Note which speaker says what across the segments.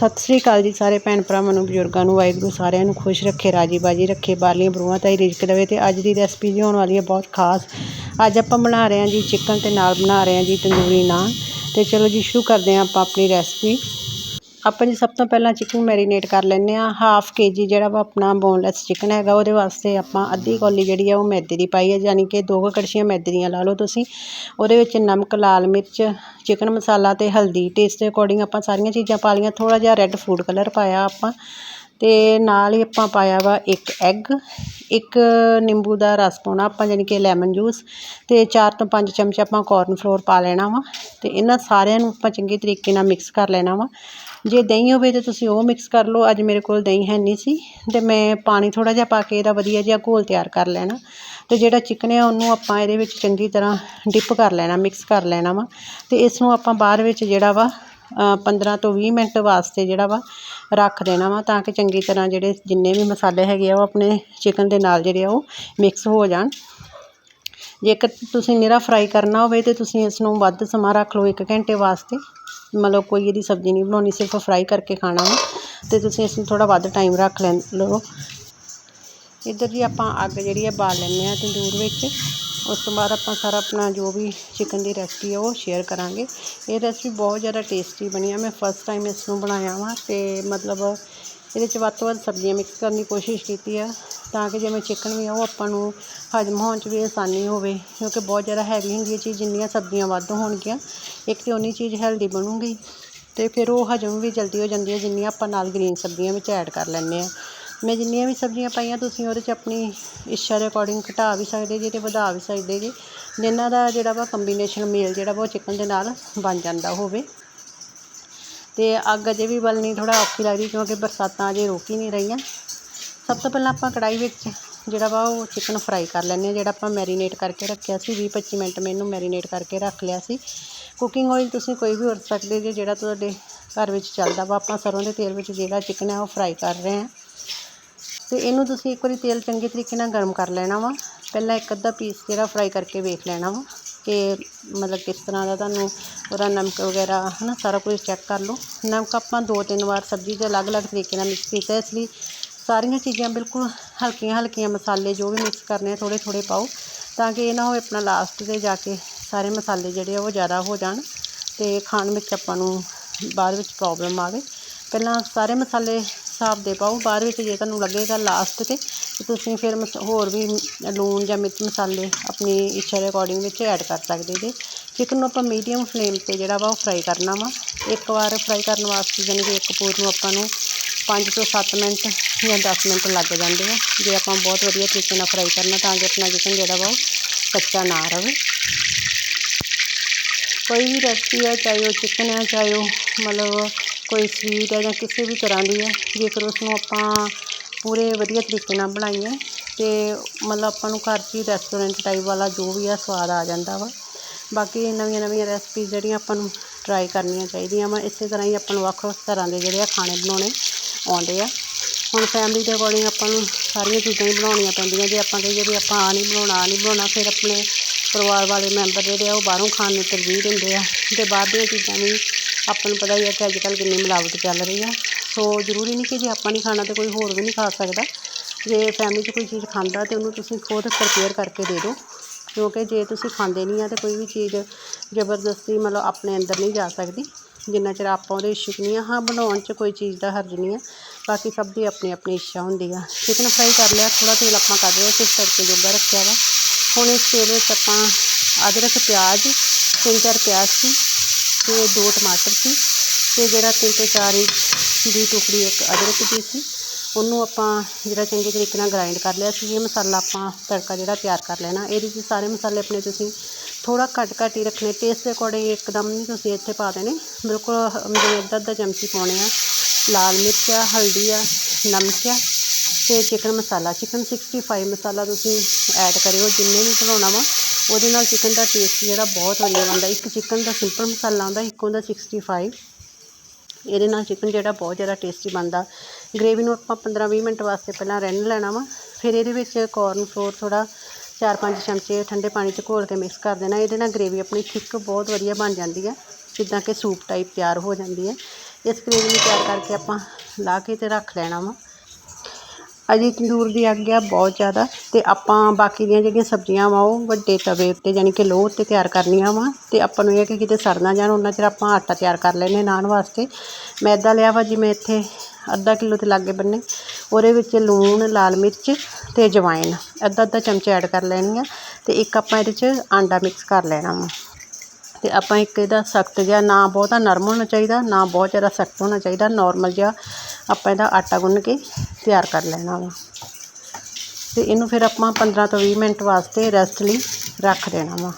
Speaker 1: ਸਤਿ ਸ੍ਰੀ ਅਕਾਲ ਜੀ ਸਾਰੇ ਭੈਣ ਭਰਾਵਾਂ ਨੂੰ, ਬਜ਼ੁਰਗਾਂ ਨੂੰ, ਵਾਹਿਗੁਰੂ ਸਾਰਿਆਂ ਨੂੰ ਖੁਸ਼ ਰੱਖੇ ਰਾਜੀ ਬਾਜੀ ਰੱਖੇ, ਬਾਲੀਆਂ, ਬਰੂਹਾਂ ਤਾਂ ਹੀ ਰਿਜ਼ਕ ਦੇਵੇ ਤੇ ਅੱਜ ਦੀ ਰੈਸਪੀ ਜੀ ਹੋਣ ਵਾਲੀ ਹੈ ਬਹੁਤ ਖਾਸ। ਅੱਜ ਆਪਾਂ ਬਣਾ ਰਹੇ ਹਾਂ ਜੀ ਚਿਕਨ ਤੇ ਨਾਲ ਬਣਾ ਰਹੇ ਹਾਂ ਜੀ ਤੰਦੂਰੀ ਨਾਨ। ਤੇ ਚਲੋ ਜੀ, ਸ਼ੁਰੂ ਕਰਦੇ ਹਾਂ ਆਪਾਂ ਆਪਣੀ ਰੈਸਪੀ ਆਪਾਂ ਜੀ ਸਭ ਤੋਂ ਪਹਿਲਾਂ ਚਿਕਨ ਮੈਰੀਨੇਟ ਕਰ ਲੈਂਦੇ ਆ ਹਾਫ ਕੇ ਜੀ ਜਿਹੜਾ ਵਾ ਆਪਣਾ ਬੋਨਲੈਸ ਚਿਕਨ ਹੈਗਾ, ਉਹਦੇ ਵਾਸਤੇ ਆਪਾਂ ਅੱਧੀ ਕੌਲੀ ਜਿਹੜੀ ਆ ਉਹ ਮੈਦੇ ਦੀ ਪਾਈ ਹੈ ਯਾਨੀ ਕਿ ਦੋ ਕੁ ਕੜਛੀਆਂ ਮੈਦੇ ਦੀਆਂ ਲਾ ਲਓ ਤੁਸੀਂ। ਉਹਦੇ ਵਿੱਚ ਨਮਕ, ਲਾਲ ਮਿਰਚ ਚਿਕਨ ਮਸਾਲਾ ਤੇ ਹਲਦੀ ਟੇਸਟ ਦੇ ਅਕੋਰਡਿੰਗ ਆਪਾਂ ਸਾਰੀਆਂ ਚੀਜ਼ਾਂ ਪਾ ਲਈਆਂ ਥੋੜਾ ਜਿਹਾ ਰੈੱਡ ਫੂਡ ਕਲਰ ਪਾਇਆ ਆਪਾਂ। ਤੇ ਨਾਲ ਹੀ ਆਪਾਂ ਪਾਇਆ ਵਾ ਇੱਕ ਐਗ ਇੱਕ ਨਿੰਬੂ ਦਾ ਰਸ ਪਾਉਣਾ ਆਪਾਂ, ਯਾਨੀ ਕਿ ਲੈਮਨ ਜੂਸ ਤੇ 4 ਤੋਂ 5 ਚਮਚ ਆਪਾਂ ਕੋਰਨ ਫਲੋਰ ਪਾ ਲੈਣਾ ਵਾ। ਤੇ ਇਹਨਾਂ ਸਾਰਿਆਂ ਨੂੰ ਆਪਾਂ ਚੰਗੇ ਤਰੀਕੇ ਨਾਲ ਮਿਕਸ ਕਰ ਲੈਣਾ ਵਾ। ਜੇ ਦਹੀਂ ਹੋਵੇ ਤਾਂ ਤੁਸੀਂ ਉਹ ਮਿਕਸ ਕਰ ਲਓ। ਅੱਜ ਮੇਰੇ ਕੋਲ ਦਹੀਂ ਹੈ ਨਹੀਂ ਸੀ ਅਤੇ ਮੈਂ ਪਾਣੀ ਥੋੜ੍ਹਾ ਜਿਹਾ ਪਾ ਕੇ ਇਹਦਾ ਵਧੀਆ ਜਿਹਾ ਘੋਲ ਤਿਆਰ ਕਰ ਲੈਣਾ। ਅਤੇ ਜਿਹੜਾ ਚਿਕਨ ਆ ਉਹਨੂੰ ਆਪਾਂ ਇਹਦੇ ਵਿੱਚ ਚੰਗੀ ਤਰ੍ਹਾਂ ਡਿਪ ਕਰ ਲੈਣਾ ਮਿਕਸ ਕਰ ਲੈਣਾ ਵਾ। ਅਤੇ ਇਸ ਨੂੰ ਆਪਾਂ ਬਾਅਦ ਵਿੱਚ ਜਿਹੜਾ ਵਾ 15 ਤੋਂ ਵੀਹ ਮਿੰਟ ਵਾਸਤੇ ਜਿਹੜਾ ਵਾ ਰੱਖ ਦੇਣਾ ਵਾ ਤਾਂ ਕਿ ਚੰਗੀ ਤਰ੍ਹਾਂ ਜਿਹੜੇ ਜਿੰਨੇ ਵੀ ਮਸਾਲੇ ਹੈਗੇ ਆ ਉਹ ਆਪਣੇ ਚਿਕਨ ਦੇ ਨਾਲ ਜਿਹੜੇ ਆ ਉਹ ਮਿਕਸ ਹੋ ਜਾਣ। ਜੇਕਰ ਤੁਸੀਂ ਨਿਰਾ ਫਰਾਈ ਕਰਨਾ ਹੋਵੇ ਤੇ ਤੁਸੀਂ ਇਸ ਨੂੰ ਵੱਧ ਸਮਾਂ ਰੱਖ ਲਓ 1 ਘੰਟੇ ਵਾਸਤੇ। ਮਤਲਬ ਕੋਈ ਇਹਦੀ ਸਬਜ਼ੀ ਨਹੀਂ ਬਣਾਉਣੀ, ਸਿਰਫ ਫਰਾਈ ਕਰਕੇ ਖਾਣਾ ਵਾ। ਅਤੇ ਤੁਸੀਂ ਇਸ ਨੂੰ ਥੋੜ੍ਹਾ ਵੱਧ ਟਾਈਮ ਰੱਖ ਲੈ ਲਓ ਇੱਧਰ ਜੀ ਆਪਾਂ ਅੱਗ ਜਿਹੜੀ ਆ ਬਾਲ ਲੈਂਦੇ ਹਾਂ ਤੰਦੂਰ ਵਿੱਚ। ਉਸ ਤੋਂ ਬਾਅਦ ਆਪਾਂ ਸਾਰਾ ਆਪਣਾ ਜੋ ਵੀ ਚਿਕਨ ਦੀ ਰੈਸਪੀ ਆ ਉਹ ਸ਼ੇਅਰ ਕਰਾਂਗੇ। ਇਹ ਰੈਸਪੀ ਬਹੁਤ ਜ਼ਿਆਦਾ ਟੇਸਟੀ ਬਣੀ ਆ। ਮੈਂ ਫਸਟ ਟਾਈਮ ਇਸ ਨੂੰ ਬਣਾਇਆ ਵਾ ਅਤੇ ਮਤਲਬ ਇਹਦੇ 'ਚ ਵੱਧ ਤੋਂ ਵੱਧ ਸਬਜ਼ੀਆਂ ਮਿਕਸ ਕਰਨ ਦੀ ਕੋਸ਼ਿਸ਼ ਕੀਤੀ ਆ। ਤਾਂ ਕਿ ਜਿਵੇਂ ਚਿਕਨ ਵੀ ਆ, ਉਹ ਆਪਾਂ ਨੂੰ ਹਜਮ ਹੋਣ 'ਚ ਵੀ ਆਸਾਨੀ ਹੋਵੇ, ਕਿਉਂਕਿ ਬਹੁਤ ਜ਼ਿਆਦਾ ਹੈਵੀ ਹੁੰਦੀ ਹੈ ਚੀਜ਼, ਜਿੰਨੀਆਂ ਸਬਜ਼ੀਆਂ ਵੱਧ ਹੋਣਗੀਆਂ, ਇੱਕ ਤਾਂ ਉਨੀ ਚੀਜ਼ ਹੈਲਦੀ ਬਣੂਗੀ ਅਤੇ ਫਿਰ ਉਹ ਹਜਮ ਵੀ ਜਲਦੀ ਹੋ ਜਾਂਦੀ ਹੈ, ਜਿੰਨੀਆਂ ਆਪਾਂ ਨਾਲ ਗ੍ਰੀਨ ਸਬਜ਼ੀਆਂ ਵਿੱਚ ਐਡ ਕਰ ਲੈਂਦੇ ਹਾਂ। ਮੈਂ ਜਿੰਨੀਆਂ ਵੀ ਸਬਜ਼ੀਆਂ ਪਾਈਆਂ, ਤੁਸੀਂ ਉਹਦੇ 'ਚ ਆਪਣੀ ਇੱਛਾ ਦੇ ਅਕੋਰਡਿੰਗ ਘਟਾ ਵੀ ਸਕਦੇ ਜੀ ਅਤੇ ਵਧਾ ਵੀ ਸਕਦੇ ਜੀ ਜਿਨ੍ਹਾਂ ਦਾ ਜਿਹੜਾ ਵਾ ਕੰਬੀਨੇਸ਼ਨ ਮੇਲ ਜਿਹੜਾ ਵਾ ਉਹ ਚਿਕਨ ਦੇ ਨਾਲ ਬਣ ਜਾਂਦਾ ਹੋਵੇ। ਅਤੇ ਅੱਗ ਅਜੇ ਵੀ ਬਲਣੀ ਥੋੜ੍ਹਾ ਔਖੀ ਲੱਗਦੀ, ਕਿਉਂਕਿ ਬਰਸਾਤਾਂ ਅਜੇ ਰੁਕ ਹੀ ਨਹੀਂ ਰਹੀਆਂ। ਸਭ ਤੋਂ ਪਹਿਲਾਂ ਆਪਾਂ ਕੜਾਈ ਵਿੱਚ ਜਿਹੜਾ ਵਾ ਉਹ ਚਿਕਨ ਫਰਾਈ ਕਰ ਲੈਂਦੇ ਹਾਂ, ਜਿਹੜਾ ਆਪਾਂ ਮੈਰੀਨੇਟ ਕਰਕੇ ਰੱਖਿਆ ਸੀ 20 25 ਮਿੰਟ ਮੈਂ ਇਹਨੂੰ ਮੈਰੀਨੇਟ ਕਰਕੇ ਰੱਖ ਲਿਆ ਸੀ। ਕੁਕਿੰਗ ਆਇਲ ਤੁਸੀਂ ਕੋਈ ਵੀ ਵਰਤ ਸਕਦੇ ਜੇ, ਜਿਹੜਾ ਤੁਹਾਡੇ ਘਰ ਵਿੱਚ ਚੱਲਦਾ ਵਾ, ਆਪਾਂ ਸਰੋਂ ਦੇ ਤੇਲ ਵਿੱਚ ਜਿਹੜਾ ਚਿਕਨ ਹੈ ਉਹ ਫਰਾਈ ਕਰ ਰਹੇ ਹਾਂ। ਤੇ ਇਹਨੂੰ ਤੁਸੀਂ ਇੱਕ ਵਾਰੀ ਤੇਲ ਚੰਗੇ ਤਰੀਕੇ ਨਾਲ ਗਰਮ ਕਰ ਲੈਣਾ ਵਾ। ਪਹਿਲਾਂ ਇੱਕ ਅੱਧਾ ਪੀਸ ਜਿਹੜਾ ਫਰਾਈ ਕਰਕੇ ਵੇਖ ਲੈਣਾ ਵਾ ਕਿ ਮਤਲਬ ਕਿਸ ਤਰ੍ਹਾਂ ਦਾ ਤੁਹਾਨੂੰ ਉਹਦਾ ਨਮਕ ਵਗੈਰਾ ਹੈ ਨਾ ਸਾਰਾ ਕੁਝ ਚੈੱਕ ਕਰ ਲਓ। ਨਮਕ ਆਪਾਂ ਦੋ ਤਿੰਨ ਵਾਰ ਸਬਜ਼ੀ ਦੇ ਅਲੱਗ-ਅਲੱਗ ਤਰੀਕੇ ਨਾਲ ਮਿਕਸ ਕੀਤਾ, ਇਸ ਲਈ ਸਾਰੀਆਂ ਚੀਜ਼ਾਂ ਬਿਲਕੁਲ ਹਲਕੀਆਂ ਹਲਕੀਆਂ ਮਸਾਲੇ ਜੋ ਵੀ ਮਿਕਸ ਕਰਨੇ ਆ, ਥੋੜ੍ਹੇ ਥੋੜ੍ਹੇ ਪਾਓ ਤਾਂ ਕਿ ਇਹ ਨਾ ਹੋਵੇ ਆਪਣਾ ਲਾਸਟ 'ਤੇ ਜਾ ਕੇ ਸਾਰੇ ਮਸਾਲੇ ਜਿਹੜੇ ਆ ਉਹ ਜ਼ਿਆਦਾ ਹੋ ਜਾਣ ਤੇ ਖਾਣ ਵਿੱਚ ਆਪਾਂ ਨੂੰ ਬਾਅਦ ਵਿੱਚ ਪ੍ਰੋਬਲਮ ਆਵੇ। ਪਹਿਲਾਂ ਸਾਰੇ ਮਸਾਲੇ ਹਿਸਾਬ ਦੇ ਪਾਓ, ਬਾਅਦ ਵਿੱਚ ਜੇ ਤੁਹਾਨੂੰ ਲੱਗੇਗਾ ਲਾਸਟ 'ਤੇ ਤੇ ਤੁਸੀਂ ਫਿਰ ਮਸ, ਹੋਰ ਵੀ ਲੂਣ ਜਾਂ ਮਿਰਚ ਮਸਾਲੇ ਆਪਣੀ ਇੱਛਾ ਦੇ ਅਕੋਰਡਿੰਗ ਵਿੱਚ ਐਡ ਕਰ ਸਕਦੇ ਜੇ। ਚਿਕਨ ਨੂੰ ਆਪਾਂ ਮੀਡੀਅਮ ਫਲੇਮ 'ਤੇ ਜਿਹੜਾ ਵਾ ਉਹ ਫਰਾਈ ਕਰਨਾ ਵਾ। ਇੱਕ ਵਾਰ ਫਰਾਈ ਕਰਨ ਵਾਸਤੇ ਯਾਨੀ ਕਿ ਇੱਕ ਪੂਰ ਨੂੰ ਆਪਾਂ ਨੂੰ 5 ਤੋਂ 7 ਮਿੰਟ ਜਾਂ 10 ਮਿੰਟ ਲੱਗ ਜਾਂਦੇ ਆ। ਜੇ ਆਪਾਂ ਬਹੁਤ ਵਧੀਆ ਤਰੀਕੇ ਨਾਲ ਫਰਾਈ ਕਰਨਾ ਤਾਂ ਕਿ ਆਪਣਾ ਚਿਕਨ ਜਿਹੜਾ ਵਾ ਉਹ ਕੱਚਾ ਨਾ ਰਹੇ ਕੋਈ ਵੀ ਰੈਸਪੀ ਆ, ਚਾਹੇ ਉਹ ਚਿਕਨ ਹੈ ਚਾਹੇ ਉਹ ਮਤਲਬ ਕੋਈ ਸਵੀਟ ਹੈ ਜਾਂ ਕਿਸੇ ਵੀ ਤਰ੍ਹਾਂ ਦੀ ਹੈ ਜੇਕਰ ਉਸ ਨੂੰ ਆਪਾਂ ਪੂਰੇ ਵਧੀਆ ਤਰੀਕੇ ਨਾਲ ਬਣਾਈਏ ਤੇ ਮਤਲਬ ਆਪਾਂ ਨੂੰ ਘਰ 'ਚ ਹੀ ਰੈਸਟੋਰੈਂਟ ਟਾਈਪ ਵਾਲਾ ਜੋ ਵੀ ਆ, ਸਵਾਦ ਆ ਜਾਂਦਾ ਵਾ। ਬਾਕੀ ਨਵੀਆਂ ਨਵੀਆਂ ਰੈਸਪੀ ਜਿਹੜੀਆਂ ਆਪਾਂ ਨੂੰ ਟਰਾਈ ਕਰਨੀਆਂ ਚਾਹੀਦੀਆਂ ਵਾ, ਇਸੇ ਤਰ੍ਹਾਂ ਹੀ ਆਪਾਂ ਨੂੰ ਵੱਖ ਵੱਖ ਤਰ੍ਹਾਂ ਦੇ ਜਿਹੜੇ ਆ ਖਾਣੇ ਬਣਾਉਣੇ ਆਉਂਦੇ ਆ। ਹੁਣ ਫੈਮਿਲੀ ਦੇ ਅਕੋਰਡਿੰਗ ਆਪਾਂ ਨੂੰ ਸਾਰੀਆਂ ਚੀਜ਼ਾਂ ਹੀ ਬਣਾਉਣੀਆਂ ਪੈਂਦੀਆਂ। ਜੇ ਆਪਾਂ ਕਹੀਏ ਵੀ ਆਪਾਂ ਆ ਨਹੀਂ ਬਣਾਉਣਾ ਆ ਨਹੀਂ ਬਣਾਉਣਾ, ਫਿਰ ਆਪਣੇ ਪਰਿਵਾਰ ਵਾਲੇ ਮੈਂਬਰ ਜਿਹੜੇ ਆ ਉਹ ਬਾਹਰੋਂ ਖਾਣ ਨੂੰ ਤਰਜੀਹ ਦਿੰਦੇ ਆ। ਤੇ ਬਾਹਰ ਦੀਆਂ ਚੀਜ਼ਾਂ ਵੀ ਆਪਾਂ ਨੂੰ ਪਤਾ ਹੀ ਹੈ ਕਿ ਅੱਜ ਕੱਲ੍ਹ ਕਿੰਨੀ ਮਿਲਾਵਟ ਚੱਲ ਰਹੀ ਆ। ਸੋ ਜ਼ਰੂਰੀ ਨਹੀਂ ਕਿ ਜੇ ਆਪਾਂ ਨਹੀਂ ਖਾਣਾ ਤੇ ਕੋਈ ਹੋਰ ਵੀ ਨਹੀਂ ਖਾ ਸਕਦਾ। ਜੇ ਫੈਮਿਲੀ 'ਚ ਕੋਈ ਚੀਜ਼ ਖਾਂਦਾ ਤੇ ਉਹਨੂੰ ਤੁਸੀਂ ਖੁਦ ਪ੍ਰਪੇਅਰ ਕਰਕੇ ਦੇ ਦਿਓ। ਕਿਉਂਕਿ ਜੇ ਤੁਸੀਂ ਖਾਂਦੇ ਨਹੀਂ ਆ ਤੇ ਕੋਈ ਵੀ ਚੀਜ਼ ਜ਼ਬਰਦਸਤੀ ਮਤਲਬ ਆਪਣੇ ਅੰਦਰ ਨਹੀਂ ਜਾ ਸਕਦੀ। ਜਿੰਨਾ ਚਿਰ ਆਪਾਂ ਉਹਦੇ ਇਸ਼ੂ ਨਹੀਂ ਆ। ਹਾਂ, ਬਣਾਉਣ 'ਚ ਕੋਈ ਚੀਜ਼ ਦਾ ਹਰਜ ਨਹੀਂ ਆ। ਬਾਕੀ ਸਭ ਦੀ ਆਪਣੀ ਆਪਣੀ ਇੱਛਾ ਹੁੰਦੀ ਆ। ਚਿਕਨ ਫਰਾਈ ਕਰ ਲਿਆ, ਥੋੜ੍ਹਾ ਤੇਲ ਆਪਾਂ ਕੱਢ ਲਿਆ ਸਿਰਫ ਤੜਕੇ ਜੋਗਾ ਰੱਖਿਆ ਵਾ। ਹੁਣ ਇਸ ਤੇਲ ਵਿੱਚ ਆਪਾਂ ਅਦਰਕ, ਪਿਆਜ਼, ਤਿੰਨ ਚਾਰ ਪਿਆਜ਼ ਸੀ ਤੇ ਦੋ ਟਮਾਟਰ ਸੀ ਤੇ ਜਿਹੜਾ ਤਿੰਨ ਤੋਂ ਚਾਰ ਇੰਚ ਦੀ ਟੁਕੜੀ ਇੱਕ ਅਦਰਕ ਦੀ ਸੀ, ਉਹਨੂੰ ਆਪਾਂ ਜਿਹੜਾ ਚੰਗੇ ਤਰੀਕੇ ਨਾਲ ਗ੍ਰਾਈਂਡ ਕਰ ਲਿਆ ਸੀ। ਇਹ ਮਸਾਲਾ ਆਪਾਂ ਤੜਕਾ ਜਿਹੜਾ ਤਿਆਰ ਕਰ ਲੈਣਾ, ਇਹਦੇ 'ਚ ਸਾਰੇ ਮਸਾਲੇ ਆਪਣੇ ਤੁਸੀਂ ਥੋੜਾ ਘੱਟ ਘੱਟ ਹੀ ਰੱਖਣੇ। ਟੇਸਟ ਦੇ ਅਕੋਰਡਿੰਗ ਇੱਕਦਮ ਨਹੀਂ ਤੁਸੀਂ ਇੱਥੇ ਪਾ ਦੇਣੇ। ਬਿਲਕੁਲ ਜਿਵੇਂ ਅੱਧਾ ਅੱਧਾ ਚਮਚੀ ਪਾਉਣੇ ਆ। ਲਾਲ ਮਿਰਚ ਆ, ਹਲਦੀ ਆ, ਨਮਕ ਆ ਅਤੇ ਚਿਕਨ ਮਸਾਲਾ। ਚਿਕਨ 65 ਮਸਾਲਾ ਤੁਸੀਂ ਐਡ ਕਰਿਓ, ਜਿੰਨੇ ਵੀ ਬਣਾਉਣਾ ਵਾ, ਉਹਦੇ ਨਾਲ ਚਿਕਨ ਦਾ ਟੇਸਟ ਜਿਹੜਾ ਬਹੁਤ ਵਧੀਆ ਬਣਦਾ। ਇੱਕ ਚਿਕਨ ਦਾ ਸਿੰਪਲ ਮਸਾਲਾ ਆਉਂਦਾ ਇੱਕ ਹੁੰਦਾ 65 ਇਹਦੇ ਨਾਲ ਚਿਕਨ ਜਿਹੜਾ ਬਹੁਤ ਜ਼ਿਆਦਾ ਟੇਸਟੀ ਬਣਦਾ। ਗ੍ਰੇਵੀ ਨੂੰ ਆਪਾਂ 15-20 ਮਿੰਟ ਵਾਸਤੇ ਪਹਿਲਾਂ ਰਿੰਨ ਲੈਣਾ ਵਾ, ਫਿਰ ਇਹਦੇ ਵਿੱਚ ਕੋਰਨ ਫਲੋਰ ਥੋੜਾ 4-5 ਚਮਚੇ ਠੰਡੇ ਪਾਣੀ 'ਚ ਘੋਲ ਕੇ ਮਿਕਸ ਕਰ ਦੇਣਾ। ਇਹਦੇ ਨਾਲ ਗ੍ਰੇਵੀ ਆਪਣੀ ਥਿੱਕ ਬਹੁਤ ਵਧੀਆ ਬਣ ਜਾਂਦੀ ਹੈ ਜਿੱਦਾਂ ਕਿ ਸੂਪ ਟਾਈਪ ਤਿਆਰ ਹੋ ਜਾਂਦੀ ਹੈ ਇਸ ਗ੍ਰੇਵੀ ਨੂੰ ਤਿਆਰ ਕਰਕੇ ਆਪਾਂ ਲਾ ਕੇ ਤੇ ਰੱਖ ਲੈਣਾ ਵਾ। ਅਜੇ ਤੰਦੂਰ ਦੀ ਅੱਗ ਆ ਬਹੁਤ ਜ਼ਿਆਦਾ ਤੇ ਆਪਾਂ ਬਾਕੀ ਦੀਆਂ ਜਿਹੜੀਆਂ ਸਬਜ਼ੀਆਂ ਵਾ ਉਹ ਵੱਡੇ ਤਵੇ ਉੱਤੇ ਯਾਨੀ ਕਿ ਲੋਹ ਉੱਤੇ ਤਿਆਰ ਕਰਨੀਆਂ ਵਾ ਤੇ ਆਪਾਂ ਨੂੰ ਇਹ ਕਿ ਕਿਤੇ ਸੜ ਨਾ ਜਾਣ, ਉਹਨਾਂ ਚਿਰ ਆਪਾਂ ਆਟਾ ਤਿਆਰ ਕਰ ਲੈਨੇ ਨਾਨ ਵਾਸਤੇ। ਮੈਦਾ ਲਿਆ ਵਾ ਜਿਵੇਂ ਇੱਥੇ ਅੱਧਾ ਕਿਲੋ ਤੇ ਲਾਗੇ ਬੰਨੇ, ਉਹਦੇ ਵਿੱਚ ਲੂਣ, ਲਾਲ ਮਿਰਚ ਤੇ ਜਵਾਇਨ ਅੱਧਾ ਅੱਧਾ ਚਮਚਾ ਐਡ ਕਰ ਲੈਣੀ ਆ ਤੇ ਇੱਕ ਆਪਾਂ ਇਹਦੇ 'ਚ ਆਂਡਾ ਮਿਕਸ ਕਰ ਲੈਣਾ ਵਾ। ਅਤੇ ਆਪਾਂ ਇੱਕ ਇਹਦਾ ਸਖਤ ਜਿਹਾ ਨਾ ਬਹੁਤਾ ਨਰਮ ਹੋਣਾ ਚਾਹੀਦਾ, ਨਾ ਬਹੁਤ ਜ਼ਿਆਦਾ ਸਖਤ ਹੋਣਾ ਚਾਹੀਦਾ ਨੋਰਮਲ ਜਿਹਾ ਆਪਾਂ ਇਹਦਾ ਆਟਾ ਗੁੰਨ ਕੇ ਤਿਆਰ ਕਰ ਲੈਣਾ ਵਾ। ਅਤੇ ਇਹਨੂੰ ਫਿਰ ਆਪਾਂ 15 ਤੋਂ 20 ਮਿੰਟ ਵਾਸਤੇ ਰੈਸਟ ਲਈ ਰੱਖ ਦੇਣਾ ਵਾ।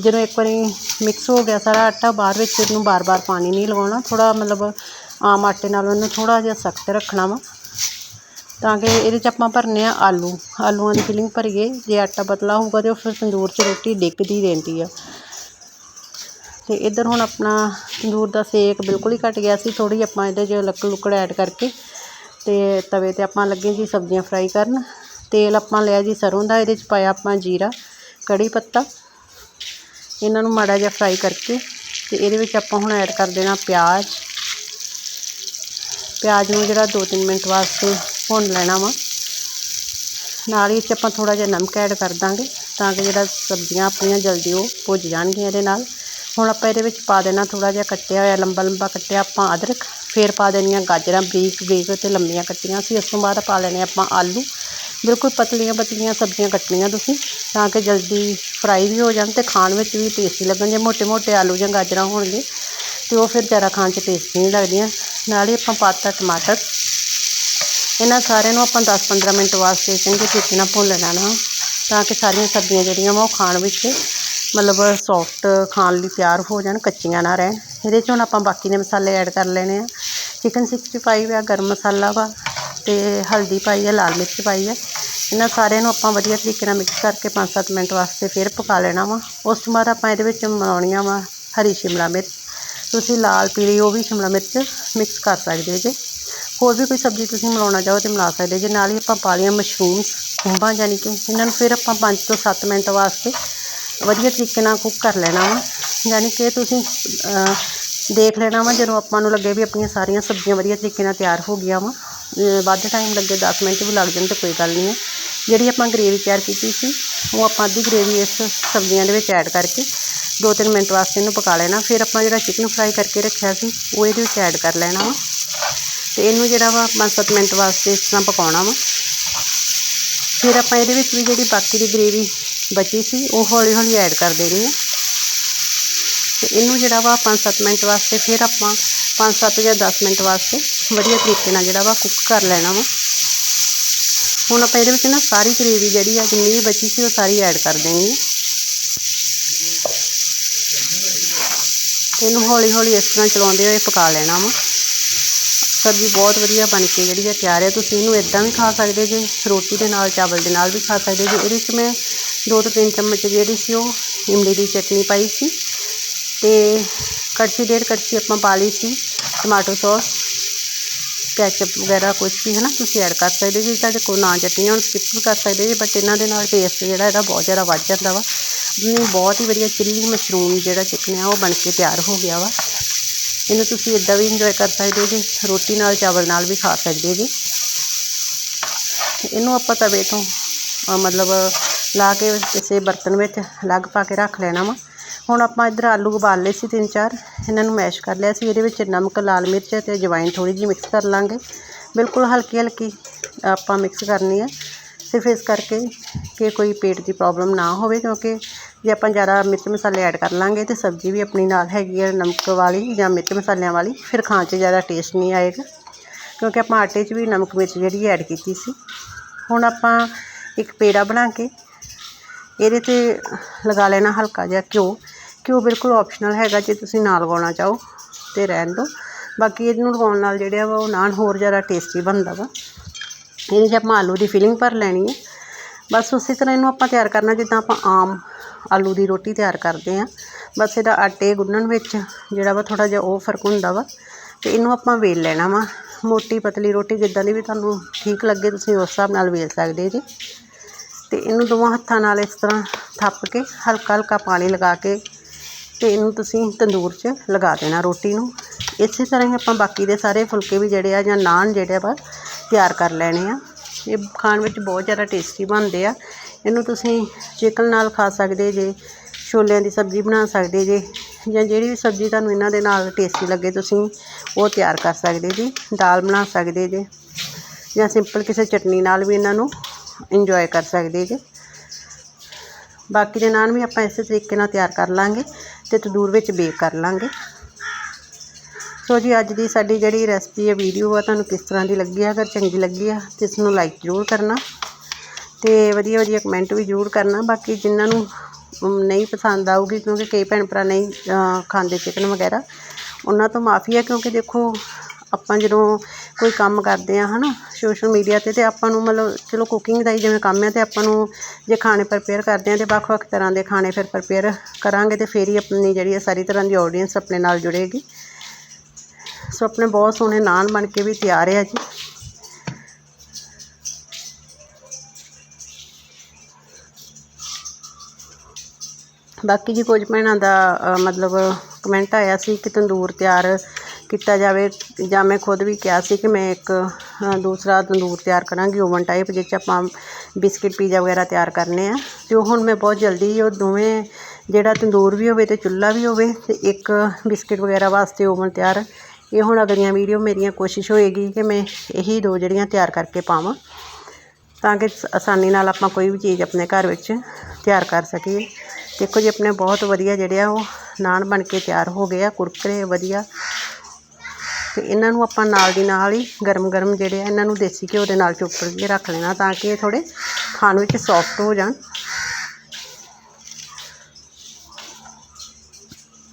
Speaker 1: ਜਦੋਂ ਇੱਕ ਵਾਰੀ ਮਿਕਸ ਹੋ ਗਿਆ ਸਾਰਾ ਆਟਾ, ਬਾਅਦ ਵਿੱਚ ਇਹਨੂੰ ਬਾਰ-ਬਾਰ ਪਾਣੀ ਨਹੀਂ ਲਗਾਉਣਾ ਥੋੜਾ ਮਤਲਬ ਆਮ ਆਟੇ ਨਾਲੋਂ ਇਹਨੂੰ ਥੋੜਾ ਜਿਹਾ ਸਖਤ ਰੱਖਣਾ ਵਾ। ਤਾਂ ਕਿ ਇਹਦੇ 'ਚ ਆਪਾਂ ਭਰਨੇ ਆ ਆਲੂ। ਆਲੂਆਂ ਦੀ ਫਿਲਿੰਗ ਭਰੀਏ, ਜੇ ਆਟਾ ਪਤਲਾ ਹੋਊਗਾ ਤੇ ਉਹ ਫਿਰ ਤੰਦੂਰ 'ਚ ਰੋਟੀ ਡਿੱਗਦੀ ਰਹਿੰਦੀ ਆ। ਤੇ ਇੱਧਰ ਹੁਣ ਆਪਣਾ ਤੰਦੂਰ ਦਾ ਸੇਕ ਬਿਲਕੁਲ ਹੀ ਘਟ ਗਿਆ ਸੀ। ਥੋੜੀ ਆਪਾਂ ਇਹਦੇ 'ਚ ਲੱਕੜ ਲੁੱਕੜ ਐਡ ਕਰਕੇ ਤੇ ਤਵੇ ਤੇ ਆਪਾਂ ਲੱਗੇ ਜੀ ਸਬਜ਼ੀਆਂ ਫਰਾਈ ਕਰਨ। ਤੇਲ ਆਪਾਂ ਲਿਆ ਜੀ ਸਰੋਂ ਦਾ, ਇਹਦੇ 'ਚ ਪਾਇਆ ਆਪਾਂ ਜੀਰਾ, ਕੜੀ ਪੱਤਾ। ਇਹਨਾਂ ਨੂੰ ਮਾੜਾ ਜਿਹਾ ਫਰਾਈ ਕਰਕੇ ਤੇ ਇਹਦੇ ਵਿੱਚ ਆਪਾਂ ਹੁਣ ਐਡ ਕਰ ਦੇਣਾ ਪਿਆਜ਼। ਪਿਆਜ਼ ਨੂੰ ਜਿਹੜਾ 2-3 ਮਿੰਟ ਵਾਸਤੇ ਭੁੰਨ ਲੈਣਾ ਵਾ। ਨਾਲ ਹੀ 'ਚ ਆਪਾਂ ਥੋੜਾ ਜਿਹਾ ਨਮਕ ਐਡ ਕਰ ਦਾਂਗੇ ਤਾਂ ਕਿ ਜਿਹੜਾ ਸਬਜ਼ੀਆਂ ਆਪਣੀਆਂ ਜਲਦੀ ਉਹ ਭੁੱਜ ਜਾਣਗੀਆਂ ਇਹਦੇ ਨਾਲ। ਹੁਣ ਆਪਾਂ ਇਹਦੇ ਵਿੱਚ ਪਾ ਦੇਣਾ ਥੋੜਾ ਜਿਹਾ ਕੱਟਿਆ ਹੋਇਆ, ਲੰਬਾ ਲੰਬਾ ਕੱਟਿਆ ਆਪਾਂ ਅਦਰਕ, ਫਿਰ ਪਾ ਦੇਣੀਆਂ ਗਾਜਰਾਂ, ਬਰੀਕ ਬਰੀਕ ਤੇ ਲੰਮੀਆਂ ਕੱਟੀਆਂ ਸੀ, ਉਸ ਤੋਂ ਬਾਅਦ ਪਾ ਲੈਣੇ ਆਪਾਂ ਆਲੂ। ਬਿਲਕੁਲ ਪਤਲੀਆਂ ਪਤਲੀਆਂ ਸਬਜ਼ੀਆਂ ਕੱਟਣੀਆਂ ਤੁਸੀਂ, ਤਾਂ ਕਿ ਜਲਦੀ ਫਰਾਈ ਵੀ ਹੋ ਜਾਣ ਤੇ ਖਾਣ ਵਿੱਚ ਵੀ ਟੇਸਟੀ ਲੱਗਣ, ਜੇ ਮੋਟੇ ਮੋਟੇ ਆਲੂ ਜਾਂ ਗਾਜਰਾਂ ਹੋਣਗੇ, ਤੇ ਉਹ ਫਿਰ ਜ਼ਿਆਦਾ ਖਾਣ 'ਚ ਟੇਸਟੀ ਨਹੀਂ ਲੱਗਦੀਆਂ। ਨਾਲ ਹੀ ਆਪਾਂ ਪਾਤਾ ਟਮਾਟਰ। ਇਹਨਾਂ ਸਾਰਿਆਂ ਨੂੰ ਆਪਾਂ 10-15 ਮਿੰਟ ਵਾਸਤੇ ਚੰਗੇ ਤਰੀਕੇ ਨਾਲ ਭੁੰਨ ਲੈਣਾ ਨਾ, ਤਾਂ ਕਿ ਸਾਰੀਆਂ ਸਬਜ਼ੀਆਂ ਜਿਹੜੀਆਂ ਵਾ ਉਹ ਖਾਣ ਵਿੱਚ ਮਤਲਬ ਸੋਫਟ ਖਾਣ ਲਈ ਤਿਆਰ ਹੋ ਜਾਣ, ਕੱਚੀਆਂ ਨਾ ਰਹਿਣ। ਇਹਦੇ 'ਚ ਹੁਣ ਆਪਾਂ ਬਾਕੀ ਦੇ ਮਸਾਲੇ ਐਡ ਕਰ ਲੈਣੇ ਆ। ਚਿਕਨ 65 ਆ, ਗਰਮ ਮਸਾਲਾ ਵਾ ਅਤੇ ਹਲਦੀ ਪਾਈ ਆ, ਲਾਲ ਮਿਰਚ ਪਾਈ ਆ। ਇਹਨਾਂ ਸਾਰਿਆਂ ਨੂੰ ਆਪਾਂ ਵਧੀਆ ਤਰੀਕੇ ਨਾਲ ਮਿਕਸ ਕਰਕੇ 5-7 ਮਿੰਟ ਵਾਸਤੇ ਫਿਰ ਪਕਾ ਲੈਣਾ ਵਾ। ਉਸ ਤੋਂ ਬਾਅਦ ਆਪਾਂ ਇਹਦੇ ਵਿੱਚ ਮਿਲਾਉਣੀਆਂ ਵਾ ਹਰੀ ਸ਼ਿਮਲਾ ਮਿਰਚ। ਤੁਸੀਂ ਲਾਲ, ਪੀਲੀ, ਉਹ ਵੀ ਸ਼ਿਮਲਾ ਮਿਰਚ ਮਿਕਸ ਕਰ ਸਕਦੇ ਜੇ। ਹੋਰ ਵੀ ਕੋਈ ਸਬਜ਼ੀ ਤੁਸੀਂ ਮਿਲਾਉਣਾ ਚਾਹੋ ਤੇ ਮਿਲਾ ਸਕਦੇ ਜੇ। ਨਾਲ ਹੀ ਆਪਾਂ ਪਾ ਲਈਆਂ ਮਸ਼ਰੂਮਸ, ਖੁੰਬਾਂ ਯਾਨੀ ਕਿ। ਇਹਨਾਂ ਨੂੰ ਫਿਰ ਆਪਾਂ 5 ਤੋਂ 7 ਮਿੰਟ ਵਾਸਤੇ ਵਧੀਆ ਤਰੀਕੇ ਨਾਲ ਕੁੱਕ ਕਰ ਲੈਣਾ ਵਾ। ਯਾਨੀ ਕਿ ਤੁਸੀਂ ਦੇਖ ਲੈਣਾ ਵਾ ਜਦੋਂ ਆਪਾਂ ਨੂੰ ਲੱਗੇ ਵੀ ਆਪਣੀਆਂ ਸਾਰੀਆਂ ਸਬਜ਼ੀਆਂ ਵਧੀਆ ਤਰੀਕੇ ਨਾਲ ਤਿਆਰ ਹੋ ਗਈਆਂ ਵਾ। ਵੱਧ ਟਾਈਮ ਲੱਗੇ 10 ਮਿੰਟ ਵੀ ਲੱਗ ਜਾਣ ਤਾਂ ਕੋਈ ਗੱਲ ਨਹੀਂ। ਹੈ ਜਿਹੜੀ ਆਪਾਂ ਗ੍ਰੇਵੀ ਤਿਆਰ ਕੀਤੀ ਸੀ, ਉਹ ਆਪਾਂ ਅੱਧੀ ਗ੍ਰੇਵੀ ਇਸ ਸਬਜ਼ੀਆਂ ਦੇ ਵਿੱਚ ਐਡ ਕਰਕੇ ਦੋ ਤਿੰਨ ਮਿੰਟ ਵਾਸਤੇ ਇਹਨੂੰ ਪਕਾ ਲੈਣਾ। ਫਿਰ ਆਪਾਂ ਜਿਹੜਾ ਚਿਕਨ ਫਰਾਈ ਕਰਕੇ ਰੱਖਿਆ ਸੀ, ਉਹ ਇਹਦੇ ਵਿੱਚ ਐਡ ਕਰ ਲੈਣਾ ਵਾ। ਤੇ ਇਹਨੂੰ ਜਿਹੜਾ ਵਾ 5-7 ਮਿੰਟ ਵਾਸਤੇ ਇਸ ਤਰ੍ਹਾਂ ਪਕਾਉਣਾ ਵਾ। ਫਿਰ ਆਪਾਂ ਇਹਦੇ ਵਿੱਚ ਵੀ ਜਿਹੜੀ ਬਾਕੀ ਦੀ ਗ੍ਰੇਵੀ ਬਚੀ ਸੀ, ਉਹ ਹੌਲੀ ਹੌਲੀ ਐਡ ਕਰ ਦੇਣੀ ਹੈ ਤੇ ਇਹਨੂੰ ਜਿਹੜਾ ਵਾ 5-7 ਮਿੰਟ ਵਾਸਤੇ, ਫਿਰ ਆਪਾਂ 5-7 ਜਾਂ 10 ਮਿੰਟ ਵਾਸਤੇ ਵਧੀਆ ਤਰੀਕੇ ਨਾਲ ਜਿਹੜਾ ਵਾ ਕੁੱਕ ਕਰ ਲੈਣਾ ਵਾ। ਹੁਣ ਆਪਾਂ ਇਹਦੇ ਵਿੱਚ ਨਾ ਸਾਰੀ ਗ੍ਰੇਵੀ ਜਿਹੜੀ ਆ, ਜਿੰਨੀ ਵੀ ਬਚੀ ਸੀ ਉਹ ਸਾਰੀ ਐਡ ਕਰ ਦੇਣੀ ਹੈ ਤੇ ਇਹਨੂੰ ਹੌਲੀ ਹੌਲੀ ਇਸ ਤਰ੍ਹਾਂ ਚਲਾਉਂਦੇ ਹੋਏ ਪਕਾ ਲੈਣਾ ਵਾ। ਸਬਜ਼ੀ ਬਹੁਤ ਵਧੀਆ ਬਣ ਕੇ ਜਿਹੜੀ ਹੈ ਤਿਆਰ ਹੈ ਤੁਸੀਂ ਇਹਨੂੰ ਇਦਾਂ ਵੀ ਖਾ ਸਕਦੇ ਜੇ, ਰੋਟੀ ਦੇ ਨਾਲ, ਚਾਵਲ ਦੇ ਨਾਲ ਵੀ ਖਾ ਸਕਦੇ ਜੇ। ਇਹਦੇ 'ਚ ਮੈਂ ਦੋ ਤੋਂ ਤਿੰਨ ਚਮਚ ਜਿਹੜੀ ਸੀ ਉਹ ਇਮਲੀ ਦੀ ਚਟਨੀ ਪਾਈ ਸੀ ਤੇ ਕੜਛੀ, ਡੇਢ ਕੜਛੀ ਆਪਾਂ ਪਾ ਲਈ ਸੀ, ਟਮਾਟੋ ਸੌਸ, ਕੈਚਅਪ ਵਗੈਰਾ ਕੁਝ ਵੀ ਹੈ ਨਾ ਤੁਸੀਂ ਐਡ ਕਰ ਸਕਦੇ ਜੇ ਤੁਹਾਡੇ ਕੋਲ ਨਾ ਚਟਨੀ ਹੁਣ ਸਕਿਪ ਵੀ ਕਰ ਸਕਦੇ ਜੇ ਬਟ ਇਹਨਾਂ ਦੇ ਨਾਲ ਟੇਸਟ ਜਿਹੜਾ ਇਹਦਾ ਬਹੁਤ ਜ਼ਿਆਦਾ ਵੱਧ ਜਾਂਦਾ ਵਾ। ਨਹੀਂ, ਬਹੁਤ ਹੀ ਵਧੀਆ ਚਿੱਲੀ ਮਸ਼ਰੂਮ ਜਿਹੜਾ ਚਿਕਨ ਆ, ਉਹ ਬਣ ਕੇ ਤਿਆਰ ਹੋ ਗਿਆ ਵਾ। ਇਹਨੂੰ ਤੁਸੀਂ ਇੱਦਾਂ ਵੀ ਇੰਜੋਏ ਕਰ ਸਕਦੇ ਜੇ, ਰੋਟੀ ਨਾਲ, ਚਾਵਲ ਨਾਲ ਵੀ ਖਾ ਸਕਦੇ ਜੇ। ਇਹਨੂੰ ਆਪਾਂ ਤਵੇ ਤੋਂ ਮਤਲਬ ਲਾ ਕੇ ਕਿਸੇ ਬਰਤਨ ਵਿੱਚ ਅਲੱਗ ਪਾ ਕੇ ਰੱਖ ਲੈਣਾ ਵਾ। ਹੁਣ ਆਪਾਂ ਇੱਧਰ ਆਲੂ ਉਬਾਲ ਲਏ ਸੀ ਤਿੰਨ ਚਾਰ। ਇਹਨਾਂ ਨੂੰ ਮੈਸ਼ ਕਰ ਲਿਆ ਸੀ। ਇਹਦੇ ਵਿੱਚ ਨਮਕ, ਲਾਲ ਮਿਰਚ ਅਤੇ ਅਜਵਾਇਨ ਥੋੜ੍ਹੀ ਜਿਹੀ ਮਿਕਸ ਕਰ ਲਾਂਗੇ। ਬਿਲਕੁਲ ਹਲਕੀ ਹਲਕੀ ਆਪਾਂ ਮਿਕਸ ਕਰਨੀ ਆ। ਸਿਰਫ ਇਸ ਕਰਕੇ ਕਿ ਕੋਈ ਪੇਟ ਦੀ ਪ੍ਰੋਬਲਮ ਨਾ ਹੋਵੇ ਕਿਉਂਕਿ ਜੇ ਆਪਾਂ ਜ਼ਿਆਦਾ ਮਿਰਚ ਮਸਾਲੇ ਐਡ ਕਰ ਲਾਂਗੇ ਤੇ ਸਬਜ਼ੀ ਵੀ ਆਪਣੀ ਨਾਲ ਹੈਗੀ ਹੈ ਨਮਕ ਵਾਲੀ ਜਾਂ ਮਿਰਚ ਮਸਾਲਿਆਂ ਵਾਲੀ, ਫਿਰ ਖਾਣ 'ਚ ਜ਼ਿਆਦਾ ਟੇਸਟ ਨਹੀਂ ਆਏਗਾ। ਕਿਉਂਕਿ ਆਪਾਂ ਆਟੇ 'ਚ ਵੀ ਨਮਕ ਮਿਰਚ ਜਿਹੜੀ ਐਡ ਕੀਤੀ ਸੀ। ਹੁਣ ਆਪਾਂ ਇੱਕ ਪੇੜਾ ਬਣਾ ਕੇ ਇਹਦੇ 'ਤੇ ਲਗਾ ਲੈਣਾ ਹਲਕਾ ਜਿਹਾ ਘਿਓ। ਘਿਓ ਬਿਲਕੁਲ ਆਪਸ਼ਨਲ ਹੈਗਾ, ਜੇ ਤੁਸੀਂ ਨਾ ਲਗਾਉਣਾ ਚਾਹੋ ਤੇ ਰਹਿਣ ਦਿਓ। ਬਾਕੀ ਇਹਨੂੰ ਲਗਾਉਣ ਨਾਲ ਜਿਹੜੇ ਵਾ, ਉਹ ਨਾਨ ਹੋਰ ਜ਼ਿਆਦਾ ਟੇਸਟੀ ਬਣਦਾ ਵਾ। ਇਹਦੇ 'ਚ ਆਪਾਂ ਆਲੂ ਦੀ ਫਿਲਿੰਗ ਭਰ ਲੈਣੀ ਹੈ, ਬਸ ਉਸੇ ਤਰ੍ਹਾਂ ਇਹਨੂੰ ਆਪਾਂ ਤਿਆਰ ਕਰਨਾ, ਜਿੱਦਾਂ ਆਪਾਂ ਆਮ ਆਲੂ ਦੀ ਰੋਟੀ ਤਿਆਰ ਕਰਦੇ ਹਾਂ। ਬਸ ਇਹਦਾ ਆਟੇ ਗੁੰਨਣ ਵਿੱਚ ਜਿਹੜਾ ਵਾ ਥੋੜਾ ਜਿਹਾ ਉਹ ਫ਼ਰਕ ਹੁੰਦਾ ਵਾ। ਤੇ ਇਹਨੂੰ ਆਪਾਂ ਵੇਲ ਲੈਣਾ ਵਾ। ਮੋਟੀ ਪਤਲੀ ਰੋਟੀ ਜਿੱਦਾਂ ਦੀ ਵੀ ਤੁਹਾਨੂੰ ਠੀਕ ਲੱਗੇ, ਤੁਸੀਂ ਉਸ ਹਿਸਾਬ ਨਾਲ ਵੇਲ ਸਕਦੇ ਜੀ। ਤੇ ਇਹਨੂੰ ਦੋਵਾਂ ਹੱਥਾਂ ਨਾਲ ਇਸ ਤਰ੍ਹਾਂ ਥੱਪ ਕੇ ਹਲਕਾ ਹਲਕਾ ਪਾਣੀ ਲਗਾ ਕੇ ਤੇ ਇਹਨੂੰ ਤੁਸੀਂ ਤੰਦੂਰ 'ਚ ਲਗਾ ਦੇਣਾ ਰੋਟੀ ਨੂੰ। ਇਸੇ ਤਰ੍ਹਾਂ ਹੀ ਆਪਾਂ ਬਾਕੀ ਦੇ ਸਾਰੇ ਫੁਲਕੇ ਵੀ ਜਿਹੜੇ ਆ ਜਾਂ ਨਾਨ ਜਿਹੜੇ ਆ ਤਿਆਰ ਕਰ ਲੈਣੇ ਆ। ਇਹ ਖਾਣ ਵਿੱਚ ਬਹੁਤ ਜ਼ਿਆਦਾ ਟੇਸਟੀ ਬਣਦੇ ਆ। ਇਹਨੂੰ ਤੁਸੀਂ ਚਿਕਨ ਨਾਲ ਖਾ ਸਕਦੇ ਜੇ, ਛੋਲਿਆਂ ਦੀ ਸਬਜ਼ੀ ਬਣਾ ਸਕਦੇ ਜੇ, ਜਾਂ ਜਿਹੜੀ ਵੀ ਸਬਜ਼ੀ ਤੁਹਾਨੂੰ ਇਹਨਾਂ ਦੇ ਨਾਲ ਟੇਸਟੀ ਲੱਗੇ ਤੁਸੀਂ ਉਹ ਤਿਆਰ ਕਰ ਸਕਦੇ ਜੀ, ਦਾਲ ਬਣਾ ਸਕਦੇ ਜੇ, ਜਾਂ ਸਿੰਪਲ ਕਿਸੇ ਚਟਨੀ ਨਾਲ ਵੀ ਇਹਨਾਂ ਨੂੰ ਇੰਜੋਏ ਕਰ ਸਕਦੇ ਜੇ। ਬਾਕੀ ਦੇ ਨਾਨ ਵੀ ਆਪਾਂ ਇਸੇ ਤਰੀਕੇ ਨਾਲ ਤਿਆਰ ਕਰ ਲਾਂਗੇ ਤੇ ਤੰਦੂਰ ਵਿੱਚ ਬੇਕ ਕਰ ਲਾਂਗੇ। ਸੋ ਜੀ, ਅੱਜ ਦੀ ਸਾਡੀ ਜਿਹੜੀ ਰੈਸਪੀ ਹੈ ਵੀਡੀਓ ਆ, ਤੁਹਾਨੂੰ ਕਿਸ ਤਰ੍ਹਾਂ ਦੀ ਲੱਗੀ ਆ, ਅਗਰ ਚੰਗੀ ਲੱਗੀ ਆ, ਤੇ ਇਸ ਨੂੰ ਲਾਈਕ ਜ਼ਰੂਰ ਕਰਨਾ। ਤੇ ਵਧੀਆ ਵਧੀਆ ਕਮੈਂਟ ਵੀ ਜ਼ਰੂਰ ਕਰਨਾ। ਬਾਕੀ ਜਿਨ੍ਹਾਂ ਨੂੰ ਨਹੀਂ ਪਸੰਦ ਆਊਗੀ, ਕਿਉਂਕਿ ਕਈ ਭੈਣ ਭਰਾ ਨਹੀਂ ਖਾਂਦੇ ਚਿਕਨ ਵਗੈਰਾ, ਉਹਨਾਂ ਤੋਂ ਮਾਫੀ ਹੈ ਕਿਉਂਕਿ ਦੇਖੋ ਆਪਾਂ ਜਦੋਂ ਕੋਈ ਕੰਮ ਕਰਦੇ ਹਾਂ ਹੈ ਨਾ ਸੋਸ਼ਲ ਮੀਡੀਆ ਤੇ, ਤਾਂ ਆਪਾਂ ਨੂੰ ਮਤਲਬ ਚਲੋ ਕੁਕਿੰਗ ਦਾ ਹੀ ਜਿਵੇਂ ਕੰਮ ਹੈ ਤੇ ਆਪਾਂ ਨੂੰ ਜੇ ਖਾਣੇ ਪ੍ਰਪੇਅਰ ਕਰਦੇ ਹਾਂ ਤਾਂ ਵੱਖ-ਵੱਖ ਤਰ੍ਹਾਂ ਦੇ ਖਾਣੇ ਫਿਰ ਪ੍ਰਪੇਅਰ ਕਰਾਂਗੇ, ਤੇ ਫਿਰ ਹੀ ਆਪਣੀ ਜਿਹੜੀ ਹੈ ਸਾਰੀ ਤਰ੍ਹਾਂ ਦੀ ਔਡੀਅੰਸ ਆਪਣੇ ਨਾਲ ਜੁੜੇਗੀ। ਸੋ ਆਪਣੇ ਬਹੁਤ ਸੋਹਣੇ ਨਾਨ ਬਣ ਕੇ ਵੀ ਤਿਆਰ ਹੈ ਜੀ। ਬਾਕੀ ਜੀ ਕੁਝ ਭੈਣਾਂ ਦਾ ਮਤਲਬ ਕਮੈਂਟ ਆਇਆ ਸੀ ਕਿ ਤੰਦੂਰ ਤਿਆਰ ਕੀਤਾ ਜਾਵੇ ਜਾਂ ਮੈਂ ਖੁਦ ਵੀ ਕਿਹਾ ਸੀ ਕਿ ਮੈਂ ਇੱਕ ਦੂਸਰਾ ਤੰਦੂਰ ਤਿਆਰ ਕਰਾਂਗੀ, ਓਵਨ ਟਾਈਪ ਜਿਸ 'ਚ ਆਪਾਂ ਬਿਸਕਿਟ, ਪੀਜ਼ਾ ਵਗੈਰਾ ਤਿਆਰ ਕਰਨੇ ਆ। ਅਤੇ ਉਹ ਹੁਣ ਮੈਂ ਬਹੁਤ ਜਲਦੀ ਉਹ ਦੋਵੇਂ ਜਿਹੜਾ ਤੰਦੂਰ ਵੀ ਹੋਵੇ ਅਤੇ ਚੁੱਲ੍ਹਾ ਵੀ ਹੋਵੇ ਅਤੇ ਇੱਕ ਬਿਸਕਿਟ ਵਗੈਰਾ ਵਾਸਤੇ ਓਵਨ ਤਿਆਰ। ਇਹ ਹੁਣ ਅਗਲੀਆਂ ਵੀਡੀਓ ਮੇਰੀਆਂ ਕੋਸ਼ਿਸ਼ ਹੋਏਗੀ ਕਿ ਮੈਂ ਇਹੀ ਦੋ ਜਿਹੜੀਆਂ ਤਿਆਰ ਕਰਕੇ ਪਾਵਾਂ, ਤਾਂ ਕਿ ਆਸਾਨੀ ਨਾਲ ਆਪਾਂ ਕੋਈ ਵੀ ਚੀਜ਼ ਆਪਣੇ ਘਰ ਵਿੱਚ ਤਿਆਰ ਕਰ ਸਕੀਏ। ਦੇਖੋ ਜੀ, ਆਪਣੇ ਬਹੁਤ ਵਧੀਆ ਜਿਹੜੇ ਆ ਉਹ ਨਾਨ ਬਣ ਕੇ ਤਿਆਰ ਹੋ ਗਏ ਆ, ਕੁਰਕਰੇ ਵਧੀਆ। ਅਤੇ ਇਹਨਾਂ ਨੂੰ ਆਪਾਂ ਨਾਲ ਦੀ ਨਾਲ ਹੀ ਗਰਮ ਗਰਮ ਜਿਹੜੇ ਆ, ਇਹਨਾਂ ਨੂੰ ਦੇਸੀ ਘਿਓ ਦੇ ਨਾਲ ਚੁੱਪੜ ਕੇ ਰੱਖ ਲੈਣਾ ਤਾਂ ਕਿ ਇਹ ਥੋੜ੍ਹੇ ਖਾਣ ਵਿੱਚ ਸੌਫਟ ਹੋ ਜਾਣ।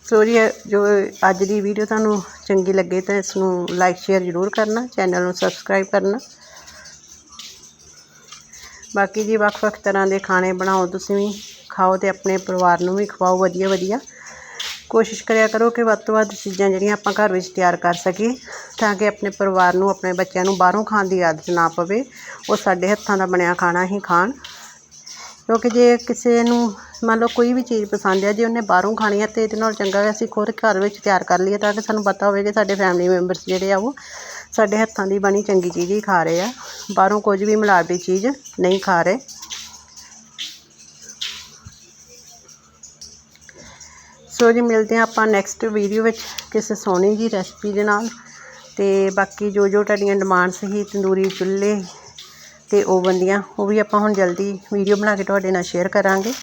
Speaker 1: ਸੋ ਜੀ ਜੋ ਅੱਜ ਦੀ ਵੀਡੀਓ ਤੁਹਾਨੂੰ ਚੰਗੀ ਲੱਗੇ ਤਾਂ ਇਸ ਨੂੰ ਲਾਈਕ ਸ਼ੇਅਰ ਜ਼ਰੂਰ ਕਰਨਾ ਚੈਨਲ ਨੂੰ ਸਬਸਕ੍ਰਾਈਬ ਕਰਨਾ। ਬਾਕੀ ਜੀ, ਵੱਖ-ਵੱਖ ਤਰ੍ਹਾਂ ਦੇ ਖਾਣੇ ਬਣਾਓ ਤੁਸੀਂ ਵੀ, ਖਾਓ ਤੇ ਆਪਣੇ ਪਰਿਵਾਰ ਨੂੰ ਵੀ ਖਵਾਓ ਵਧੀਆ ਵਧੀਆ ਕੋਸ਼ਿਸ਼ ਕਰਿਆ ਕਰੋ ਕਿ ਵੱਧ ਤੋਂ ਵੱਧ ਚੀਜ਼ਾਂ ਜਿਹੜੀਆਂ ਆਪਾਂ ਘਰ ਵਿੱਚ ਤਿਆਰ ਕਰ ਸਕੀਏ, ਤਾਂ ਕਿ ਆਪਣੇ ਪਰਿਵਾਰ ਨੂੰ, ਆਪਣੇ ਬੱਚਿਆਂ ਨੂੰ ਬਾਹਰੋਂ ਖਾਣ ਦੀ ਆਦਤ ਨਾ ਪਵੇ। ਉਹ ਸਾਡੇ ਹੱਥਾਂ ਦਾ ਬਣਿਆ ਖਾਣਾ ਹੀ ਖਾਣ। ਕਿਉਂਕਿ ਜੇ ਕਿਸੇ ਨੂੰ, ਮੰਨ ਲਓ ਕੋਈ ਵੀ ਚੀਜ਼ ਪਸੰਦ ਆ, ਜੇ ਉਹਨੇ ਬਾਹਰੋਂ ਖਾਣੀ ਆ ਤੇ ਇਹਦੇ ਨਾਲ ਚੰਗਾ ਹੈ, ਅਸੀਂ ਖੁਦ ਘਰ ਵਿੱਚ ਤਿਆਰ ਕਰ ਲਈਏ ਤਾਂ ਕਿ ਸਾਨੂੰ ਪਤਾ ਹੋਵੇ ਕਿ ਸਾਡੇ ਫੈਮਿਲੀ ਮੈਂਬਰਸ ਜਿਹੜੇ ਆ, ਉਹ ਸਾਡੇ ਹੱਥਾਂ ਦੀ ਬਣੀ ਚੰਗੀ ਚੀਜ਼ ਹੀ ਖਾ ਰਹੇ ਆ। ਬਾਹਰੋਂ ਕੁਝ ਵੀ ਮਿਲਾਵਟੀ ਚੀਜ਼ ਨਹੀਂ ਖਾ ਰਹੇ। ਸੋ ਜੀ, ਮਿਲਦੇ ਹਾਂ ਆਪਾਂ ਨੈਕਸਟ ਵੀਡੀਓ ਵਿੱਚ ਕਿਸੇ ਸੋਹਣੀ ਜੀ ਰੈਸਪੀ ਦੇ ਨਾਲ। ਤੇ ਬਾਕੀ ਜੋ ਜੋ ਤੁਹਾਡੀਆਂ ਡਿਮਾਂਡਸ ਸੀ, ਤੰਦੂਰੀ ਚੁੱਲ੍ਹੇ ਤੇ ਓਵਨ ਦੀਆਂ ਉਹ ਵੀ ਆਪਾਂ ਹੁਣ ਜਲਦੀ ਵੀਡੀਓ ਬਣਾ ਕੇ ਤੁਹਾਡੇ ਨਾਲ ਸ਼ੇਅਰ ਕਰਾਂਗੇ।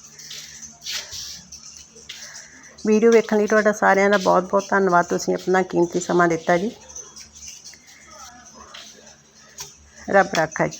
Speaker 1: ਵੀਡੀਓ ਵੇਖਣ ਲਈ ਤੁਹਾਡਾ ਸਾਰਿਆਂ ਦਾ ਬਹੁਤ ਬਹੁਤ ਧੰਨਵਾਦ। ਤੁਸੀਂ ਆਪਣਾ ਕੀਮਤੀ ਸਮਾਂ ਦਿੱਤਾ ਜੀ। ਰੱਬ ਰੱਖਾ ਜੀ।